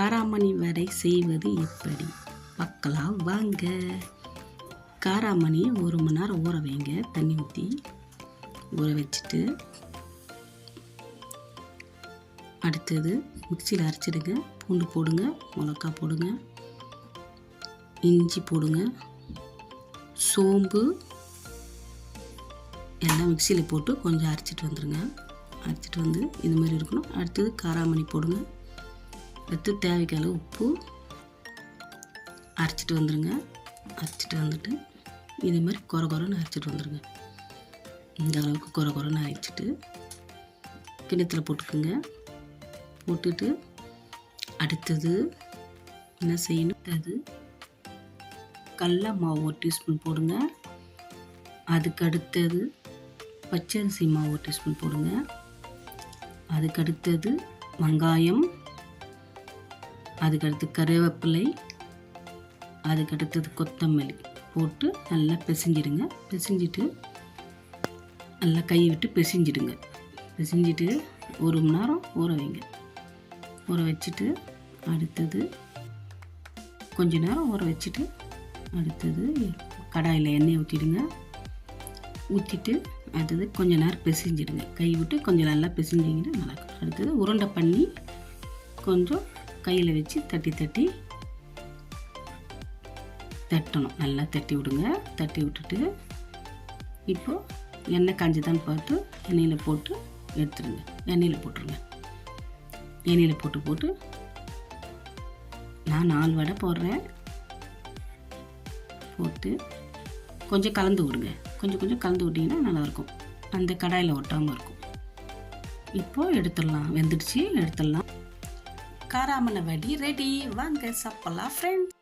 காராமணி வடை செய்வது எப்படி? பார்க்கலாம் வாங்க. காராமணி ஒரு மணி நேரம் ஊற வைங்க. தண்ணி ஊற்றி ஊற வச்சுட்டு அடுத்தது மிக்சியில் அரைச்சிடுங்க. பூண்டு போடுங்க மிளகா போடுங்க இஞ்சி போடுங்க சோம்பு எல்லாம் மிக்சியில் போட்டு கொஞ்சம் அரைச்சிட்டு வந்துடுங்க அரைச்சிட்டு வந்து இது மாதிரி இருக்கணும். அடுத்தது காராமணி போடுங்க. எடுத்து தேவைக்கு அளவு உப்பு அரைச்சிட்டு வந்துடுங்க அரைச்சிட்டு வந்துட்டு இதே மாதிரி குறை குறைன்னு அரைச்சிட்டு வந்துடுங்க இந்த அளவுக்கு குறை குறைன்னு அரைச்சிட்டு கிணத்துல போட்டுக்குங்க. போட்டுட்டு அடுத்தது என்ன செய்யணும்? அது கடல மாவு ஒரு டீஸ்பூன் போடுங்க. அதுக்கு அடுத்தது பச்சரிசி மாவு ஒரு டீஸ்பூன் போடுங்க. அதுக்கு அடுத்தது வெங்காயம் அதுக்கடுத்து கருவேப்பிலை அதுக்கு அடுத்தது கொத்தமல்லி போட்டு நல்லா பிசைஞ்சிடுங்க. பிசைஞ்சிட்டு நல்லா கை விட்டு பிசைஞ்சிடுங்க. பிசைஞ்சிட்டு ஒரு மணி நேரம் ஊற வைங்க. ஊற வச்சுட்டு அடுத்தது கொஞ்ச நேரம் ஊற வச்சுட்டு அடுத்தது கடாயில் எண்ணெய் ஊற்றிடுங்க ஊற்றிட்டு அடுத்தது கொஞ்ச நேரம் பிசைஞ்சிடுங்க. கை விட்டு கொஞ்சம் நல்லா பிசைஞ்சிங்கன்னா நல்லா அடுத்தது உருண்டை பண்ணி கொஞ்சம் கையில் வச்சு தட்டி தட்டி தட்டணும். நல்லா தட்டி விடுங்க. தட்டி விட்டுட்டு இப்போது எண்ணெய் காஞ்சுதான்னு பார்த்து எண்ணெயில் போட்டு எடுத்துருங்க. எண்ணெயில் போட்டுருங்க. எண்ணெயில் போட்டு போட்டு நான் நாலு வடை போடுறேன். போட்டு கொஞ்சம் கலந்து விடுங்க. கொஞ்சம் கொஞ்சம் கலந்து விட்டிங்கன்னா நல்லாயிருக்கும். அந்த கடாயில் ஒட்டாமல் இருக்கும். இப்போது எடுத்துடலாம். வெந்துடுச்சு. எடுத்துடலாம். காராமண வடி ரெடி வாங்க சாப்பிடலாம் ஃப்ரெண்ட்ஸ்